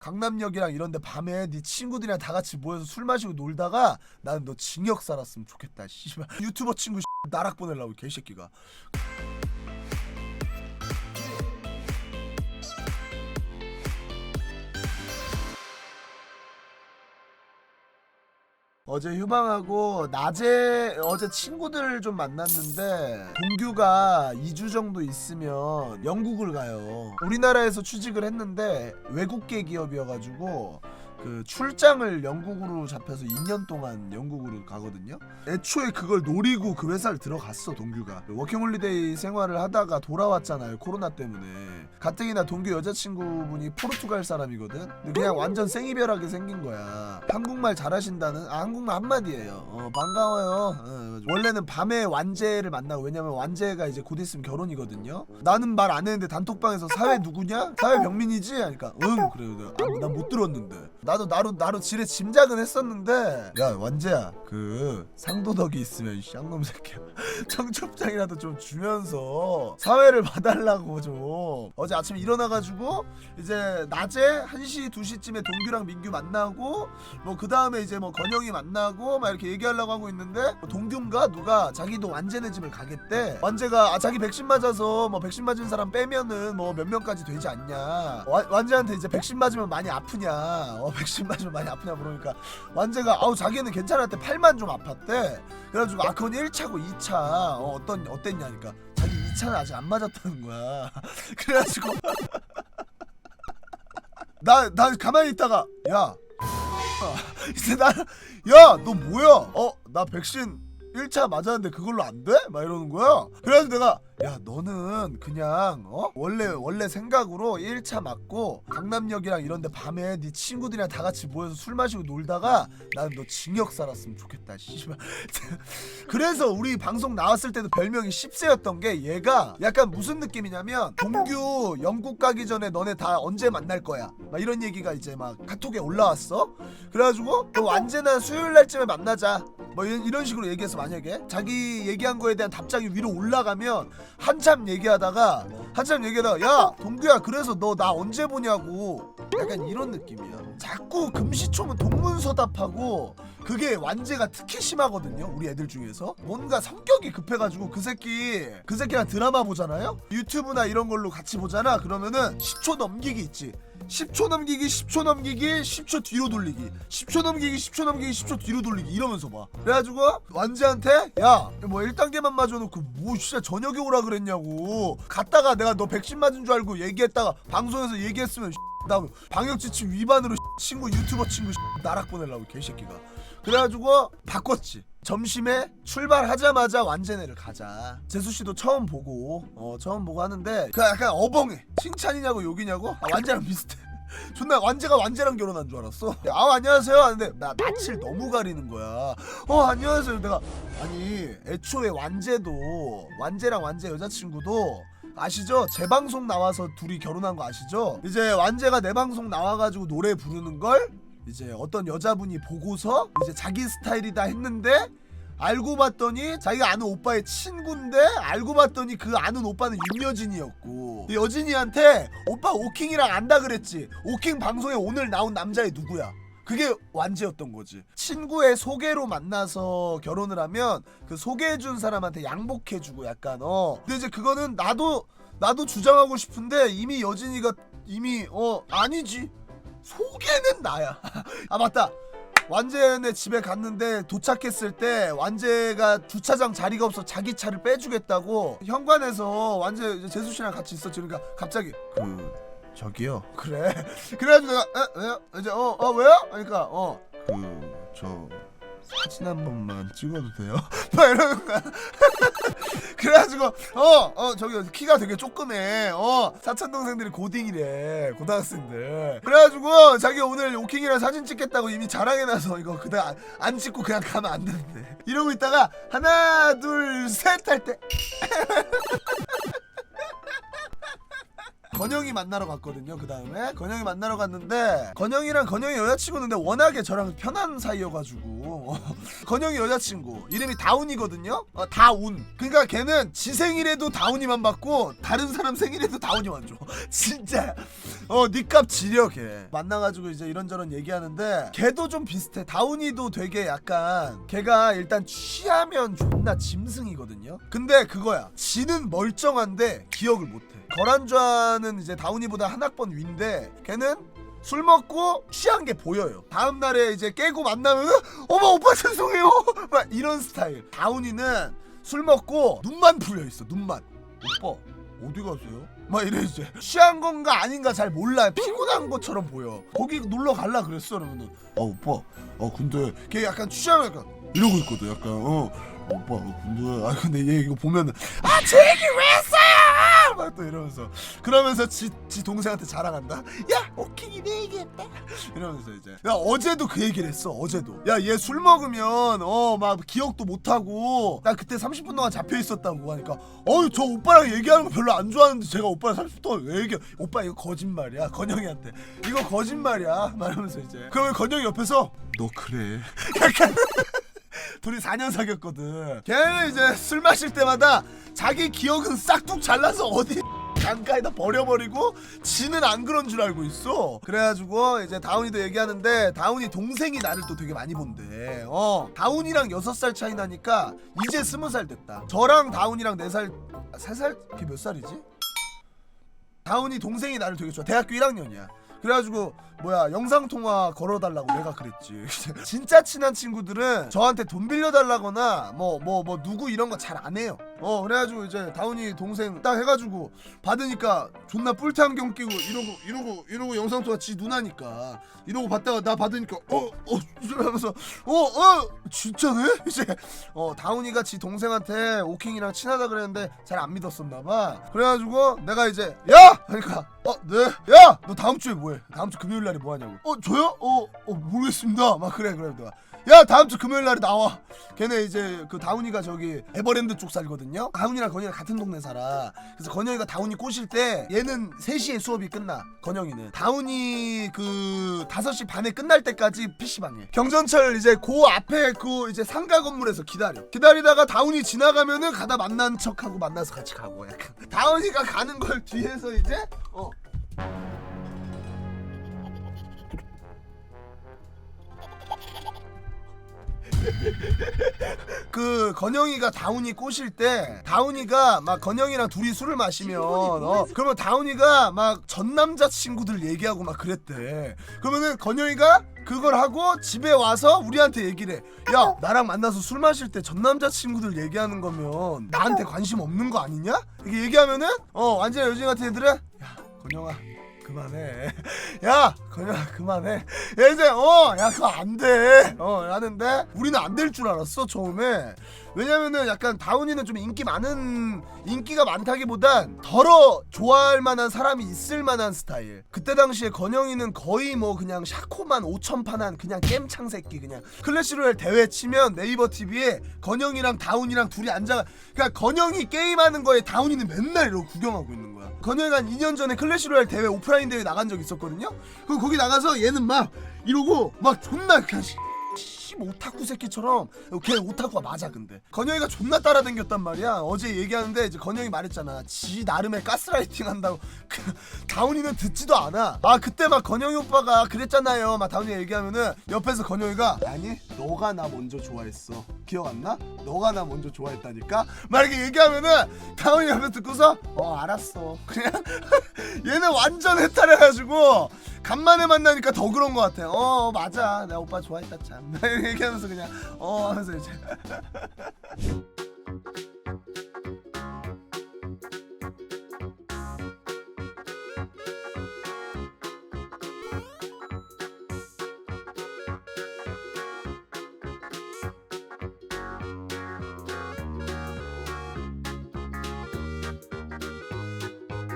강남역이랑 이런데 밤에 네 친구들이랑 다 같이 모여서 술 마시고 놀다가 나는 너 징역 살았으면 좋겠다. 씨발 유튜버 친구 나락 보내려고 개새끼가. 어제 휴방하고 낮에 어제 친구들 좀 만났는데 동규가 2주 정도 있으면 영국을 가요. 우리나라에서 취직을 했는데 외국계 기업이어가지고 그 출장을 영국으로 잡혀서 2년 동안 영국으로 가거든요. 애초에 그걸 노리고 그 회사를 들어갔어 동규가. 워킹홀리데이 생활을 하다가 돌아왔잖아요 코로나 때문에. 가뜩이나 동규 여자친구분이 포르투갈 사람이거든? 근데 그냥 완전 생이별하게 생긴 거야. 한국말 잘하신다는 아 한국말 한마디예요. 어 반가워요. 어, 원래는 밤에 완재를 만나고 왜냐면 완재가 이제 곧 있으면 결혼이거든요. 나는 말 안 했는데 단톡방에서 사회 누구냐? 사회 병민이지? 하니까 응 그래요. 난못 들었는데 나도 나로 나로 지레 짐작은 했었는데. 야 완재야 그 상도덕이 있으면 이 쌍놈 새끼야. 청첩장이라도 좀 주면서 사회를 봐달라고 좀. 어제 아침에 일어나가지고 이제 낮에 1시 2시쯤에 동규랑 민규 만나고 뭐 그 다음에 이제 뭐 건영이 만나고 막 이렇게 얘기하려고 하고 있는데 뭐 동규인가 누가 자기도 완제네 집을 가겠대. 완제가 아 자기 백신 맞아서 뭐 백신 맞은 사람 빼면은 뭐 몇 명까지 되지 않냐. 완, 완제한테 이제 백신 맞으면 많이 아프냐. 어 백신 맞으면 많이 아프냐 물으니까 완제가 아우 자기는 괜찮았대. 팔만 좀 아팠대. 그래가지고 아 그건 1차고 2차. 어, 어떤 어땠냐니까. 자기 2차는 아직 안 맞았다는 거야. 그래가지고. 나나 가만히 있다가 야. 이제 나야 너 뭐야? 어 나 백신 1차 맞았는데 그걸로 안 돼? 막 이러는 거야. 그래서 내가 야 너는 그냥 어 원래 원래 생각으로 1차 맞고 강남역이랑 이런데 밤에 네 친구들이랑 다 같이 모여서 술 마시고 놀다가 나는 너 징역 살았으면 좋겠다. 씨발. 그래서 우리 방송 나왔을 때도 별명이 10세였던 게 얘가 약간 무슨 느낌이냐면 동규 영국 가기 전에 너네 다 언제 만날 거야. 막 이런 얘기가 이제 막 카톡에 올라왔어. 그래가지고 너 언제나 수요일 날쯤에 만나자. 뭐 이런, 식으로 얘기해서 만약에 자기 얘기한 거에 대한 답장이 위로 올라가면 한참 얘기하다가 한참 얘기하다가 야 동규야 그래서 너 나 언제 보냐고. 약간 이런 느낌이야. 자꾸 금시초문 동문서답하고 그게 완제가 특히 심하거든요 우리 애들 중에서. 뭔가 성격이 급해가지고 그 새끼 그 새끼랑 드라마 보잖아요? 유튜브나 이런 걸로 같이 보잖아? 그러면은 10초 넘기기 있지 10초 넘기기 10초 넘기기 10초 뒤로 돌리기. 10초 넘기기 10초 넘기기 10초 뒤로 돌리기 이러면서 봐. 그래가지고 완지한테 야 뭐 1단계만 맞아놓고 뭐 진짜 저녁에 오라 그랬냐고. 갔다가 내가 너 백신 맞은 줄 알고 얘기했다가 방송에서 얘기했으면 나 방역지침 위반으로 친구 유튜버 친구 나락 보내려고 개새끼가. 그래가지고 바꿨지. 점심에 출발하자마자 완제네를 가자. 재수 씨도 처음 보고 어 처음 보고 하는데 그 약간 어벙해. 칭찬이냐고 욕이냐고? 아, 완제랑 비슷해. 존나 완제가 완제랑 결혼한 줄 알았어. 아 안녕하세요. 하는데 나 낯을 너무 가리는 거야. 어 안녕하세요. 내가 아니 애초에 완제도 완제랑 완제 여자친구도 아시죠? 제 방송 나와서 둘이 결혼한 거 아시죠? 이제 완제가 내 방송 나와가지고 노래 부르는 걸 이제 어떤 여자분이 보고서 이제 자기 스타일이다 했는데 알고 봤더니 자기가 아는 오빠의 친구인데 알고 봤더니 그 아는 오빠는 윤여진이었고 이 여진이한테 오빠 오킹이랑 안다 그랬지 오킹 방송에 오늘 나온 남자애 누구야 그게 완제였던 거지. 친구의 소개로 만나서 결혼을 하면 그 소개해준 사람한테 양복해주고 약간 어. 근데 이제 그거는 나도 나도 주장하고 싶은데 이미 여진이가 이미 어 아니지. 소개는 나야. 아 맞다. 완제네 집에 갔는데 도착했을 때 완제가 주차장 자리가 없어 자기 차를 빼주겠다고 현관에서 이제 재수 씨랑 같이 있었지. 그러니까 갑자기 그 저기요? 그래. 그래가지고 내가 에? 왜요? 이제 어 어 왜요? 그러니까 어. 그 저 사진 한 번만 찍어도 돼요? 막 이러는 거야. 그래가지고 어어 저기 키가 되게 조그매. 어 사촌 동생들이 고딩이래 고등학생들. 그래가지고 자기 오늘 오킹이랑 사진 찍겠다고 이미 자랑해놔서 이거 그냥 안, 안 찍고 그냥 가면 안 되는데. 이러고 있다가 하나 둘 셋 할 때 건영이 만나러 갔거든요. 그 다음에 건영이 만나러 갔는데 건영이랑 건영이 여자친구인데 워낙에 저랑 편한 사이여가지고 건영이 여자친구 이름이 다운이거든요. 어, 다운. 그러니까 걔는 지 생일에도 다운이만 받고 다른 사람 생일에도 다운이만 줘. 진짜. 어 니값 지려 걔. 만나가지고 이제 이런저런 얘기하는데 걔도 좀 비슷해. 다운이도 되게 약간 걔가 일단 취하면 존나 짐승이거든요. 근데 그거야. 지는 멀쩡한데 기억을 못해. 거란좌는 이제 다운이보다 한 학번 위인데 걔는 술 먹고 취한 게 보여요. 다음 날에 이제 깨고 만나면 어머 오빠 죄송해요. 막 이런 스타일. 다운이는 술 먹고 눈만 풀려 있어. 눈만. 오빠 어디 가세요? 막 이래 이제 취한 건가 아닌가 잘 몰라. 피곤한 것처럼 보여. 거기 놀러 갈라 그랬어. 그러면은 아 오빠 아 근데 걔 약간 취하면 약간 이러고 있거든. 약간 어 오빠 어, 근데 아 근데 얘 이거 보면은 아 제 얘기 왜? 막 또 이러면서 그러면서 지, 지 동생한테 자랑한다. 야 오킹이 내 얘기했다. 이러면서 이제 야 어제도 그 얘기를 했어. 어제도 야 얘 술 먹으면 어 막 기억도 못 하고 나 그때 30분 동안 잡혀 있었다고 하니까 어유 저 오빠랑 얘기하는 거 별로 안 좋아하는데 제가 오빠랑 30분 동안 왜 얘기? 오빠 이거 거짓말이야. 건영이한테 이거 거짓말이야. 말하면서 이제 그러면 건영이 옆에서 너 그래. 약간 둘이 4년 사귀었거든. 걔는 이제 술 마실 때마다 자기 기억은 싹둑 잘라서 어디 강가에다 버려버리고 지는 안 그런 줄 알고 있어. 그래가지고 이제 다운이도 얘기하는데 다운이 동생이 나를 또 되게 많이 본대. 어 다운이랑 6살 차이 나니까 이제 20살 됐다. 저랑 다운이랑 4살 3살 걔 몇 살이지? 다운이 동생이 나를 되게 좋아. 대학교 1학년이야. 그래가지고 뭐야 영상 통화 걸어달라고 내가 그랬지. 진짜 친한 친구들은 저한테 돈 빌려달라거나 뭐 뭐 뭐 누구 이런 거 잘 안 해요. 어 그래가지고 이제 다운이 동생 딱 해가지고 받으니까 존나 뿔테 안경 끼고 이러고 이러고 이러고 영상 통화 지 누나니까 이러고 받다가 나 받으니까 어어 이러면서 어어 진짜네 이제 어 다운이가 지 동생한테 오킹이랑 친하다 그랬는데 잘 안 믿었었나 봐. 그래가지고 내가 이제 야 그러니까 어네야 너 다음 주에 뭐 해? 다음 주 금요일 날에 뭐 하냐고? 어 저요? 어 어 모르겠습니다. 막 그래 그래 내가 야 다음 주 금요일 날에 나와. 걔네 이제 그 다운이가 저기 에버랜드 쪽 살거든요. 다운이랑 건영이랑 같은 동네 살아. 그래서 건영이가 다운이 꼬실 때 얘는 3시에 수업이 끝나. 건영이는 다운이 그 5시 반에 끝날 때까지 PC방에. 경전철 이제 그 앞에 그 이제 상가 건물에서 기다려. 기다리다가 다운이 지나가면은 가다 만난 척하고 만나서 같이 가고 약간. 다운이가 가는 걸 뒤에서 이제 어 그 건영이가 다운이 꼬실 때 다운이가 막 건영이랑 둘이 술을 마시면 어 그러면 다운이가 막 전 남자 친구들 얘기하고 막 그랬대. 그러면은 건영이가 그걸 하고 집에 와서 우리한테 얘기를 해. 야 나랑 만나서 술 마실 때 전 남자 친구들 얘기하는 거면 나한테 관심 없는 거 아니냐? 이렇게 얘기하면은 어 완전 요즘 같은 애들은 야 건영아 그만해. 야, 건영아 그만해. 야 이제 어, 야 그거 안 돼. 어, 하는데 우리는 안 될 줄 알았어 처음에. 왜냐면은 약간 다운이는 좀 인기 많은 인기가 많다기보단 덜어 좋아할 만한 사람이 있을 만한 스타일. 그때 당시에 건영이는 거의 뭐 그냥 샤코만 5천 판한 그냥 겜창 새끼 그냥 클래시로얄 대회 치면 네이버 TV에 건영이랑 다운이랑 둘이 앉아. 그러니까 건영이 게임하는 거에 다운이는 맨날 이러고 구경하고 있는 거야. 건영이가 한 2년 전에 클래시로얄 대회 오프라인 대회 나간 적 있었거든요. 그럼 거기 나가서 얘는 막 이러고 막 존나 그냥 오타쿠 새끼처럼 걔 오타쿠가 맞아 근데. 건영이가 존나 따라댕겼단 말이야. 어제 얘기하는데 이제 건영이 말했잖아. 지 나름의 가스라이팅 한다고. 그, 다운이는 듣지도 않아. 아 그때 막 건영이 오빠가 그랬잖아요. 막 다운이 얘기하면은 옆에서 건영이가 아니 너가 나 먼저 좋아했어. 기억 안 나? 너가 나 먼저 좋아했다니까? 막 이렇게 얘기하면은 다운이 옆에 듣고서 어 알았어. 그냥 얘는 완전 해탈해가지고 간만에 만나니까 더 그런 것 같아. 어 맞아, 내가 오빠 좋아했다 참. 얘기하면서 그냥 어 하면서 이제.